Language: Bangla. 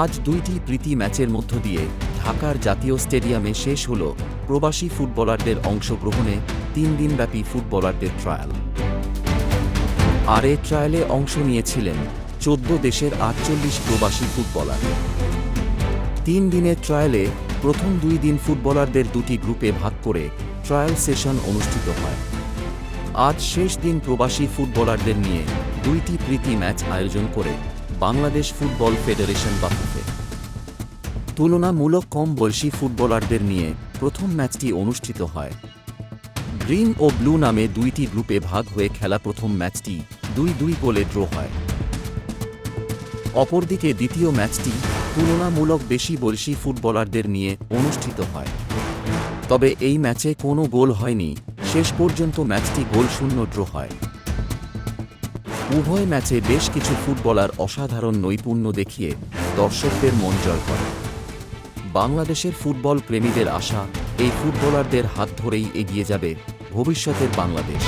আজ দুইটি প্রীতি ম্যাচের মধ্য দিয়ে ঢাকার জাতীয় স্টেডিয়ামে শেষ হল প্রবাসী ফুটবলারদের অংশগ্রহণে তিন দিনব্যাপী ফুটবলারদের ট্রায়াল। আর এ ট্রায়ালে অংশ নিয়েছিলেন চোদ্দ দেশের আটচল্লিশ প্রবাসী ফুটবলার। তিন দিনের ট্রায়ালে প্রথম দুই দিন ফুটবলারদের দুটি গ্রুপে ভাগ করে ট্রায়াল সেশন অনুষ্ঠিত হয়। আজ শেষ দিন প্রবাসী ফুটবলারদের নিয়ে দুইটি প্রীতি ম্যাচ আয়োজন করে বাংলাদেশ ফুটবল ফেডারেশন বাফুফে। তুলনামূলক কম বয়সী ফুটবলারদের নিয়ে প্রথম ম্যাচটি অনুষ্ঠিত হয়। গ্রিন ও ব্লু নামে দুইটি গ্রুপে ভাগ হয়ে খেলা প্রথম ম্যাচটি দুই দুই গোলে ড্র হয়। অপরদিকে দ্বিতীয় ম্যাচটি তুলনামূলক বেশি বয়সী ফুটবলারদের নিয়ে অনুষ্ঠিত হয়। তবে এই ম্যাচে কোনো গোল হয়নি। শেষ পর্যন্ত ম্যাচটি গোল শূন্য ড্র হয়। উভয় ম্যাচে বেশ কিছু ফুটবলার অসাধারণ নৈপুণ্য দেখিয়ে দর্শকদের মন জয় করে। বাংলাদেশের ফুটবল প্রেমীদের আশা, এই ফুটবলারদের হাত ধরেই এগিয়ে যাবে ভবিষ্যতের বাংলাদেশ।